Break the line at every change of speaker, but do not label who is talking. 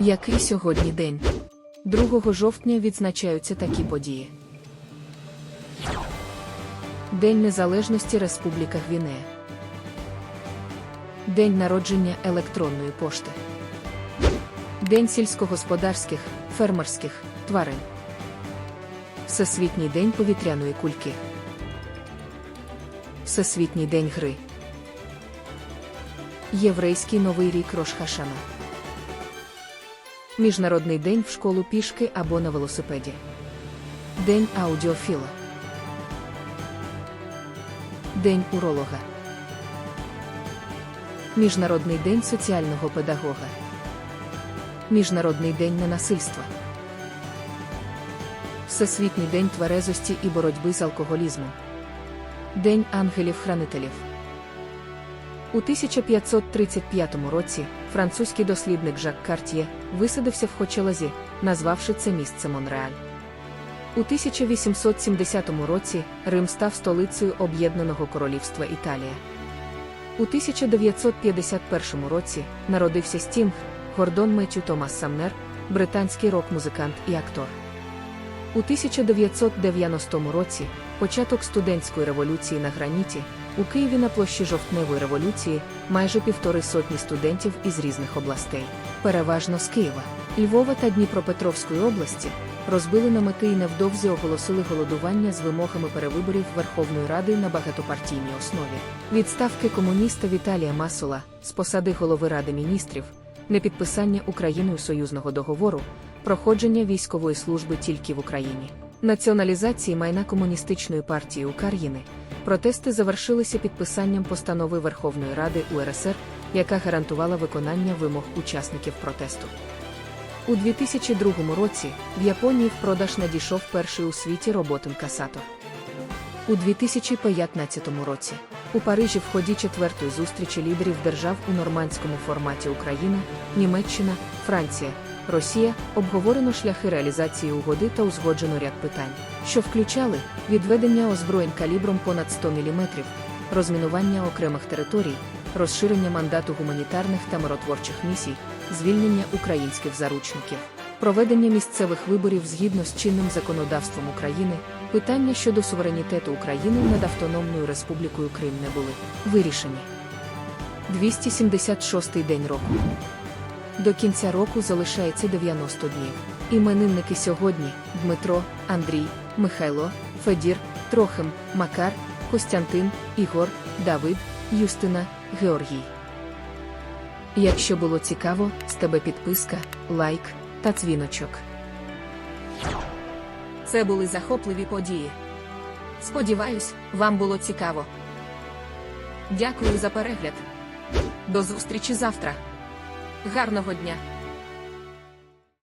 Який сьогодні день? 2 жовтня відзначаються такі події. День Незалежності Республіка Гвінея. День народження електронної пошти. День сільськогосподарських, фермерських тварин. Всесвітній день повітряної кульки. Всесвітній день гри. Єврейський новий рік Рошхашана. Міжнародний день в школу пішки або на велосипеді. День аудіофіла. День уролога. Міжнародний день соціального педагога. Міжнародний день ненасильства. Всесвітній день тверезості і боротьби з алкоголізмом. День ангелів-хранителів. У 1535 році французький дослідник Жак Карт'є висадився в Хочелазі, назвавши це місце Монреаль. У 1870 році Рим став столицею Об'єднаного Королівства Італія. У 1951 році народився Стінг, Гордон Меттю Томас Самнер, британський рок-музикант і актор. У 1990 році початок студентської революції на граніті, у Києві на площі жовтневої революції майже півтори сотні студентів із різних областей, переважно з Києва, Львова та Дніпропетровської області, розбили намети і невдовзі оголосили голодування з вимогами перевиборів Верховної Ради на багатопартійній основі. Відставки комуніста Віталія Масола з посади голови Ради міністрів, непідписання Україною союзного договору, проходження військової служби тільки в Україні, націоналізації майна комуністичної партії України. Протести завершилися підписанням постанови Верховної Ради УРСР, яка гарантувала виконання вимог учасників протесту. У 2002 році в Японії в продаж надійшов перший у світі роботин-касатор. У 2015 році у Парижі в ході четвертої зустрічі лідерів держав у нормандському форматі Україна, Німеччина, Франція, Росія обговорено шляхи реалізації угоди та узгоджено ряд питань, що включали відведення озброєнь калібром понад 100 мм, розмінування окремих територій, розширення мандату гуманітарних та миротворчих місій, звільнення українських заручників, проведення місцевих виборів згідно з чинним законодавством України, питання щодо суверенітету України над Автономною Республікою Крим не були вирішені. 276-й день року. До кінця року залишається 90 днів. Іменинники сьогодні Дмитро, Андрій, Михайло, Федір, Трохим, Макар, Костянтин, Ігор, Давид, Юстина, Георгій. Якщо було цікаво, з тебе підписка, лайк та дзвіночок. Це були захопливі події. Сподіваюсь, вам було цікаво. Дякую за перегляд. До зустрічі завтра. Гарного дня!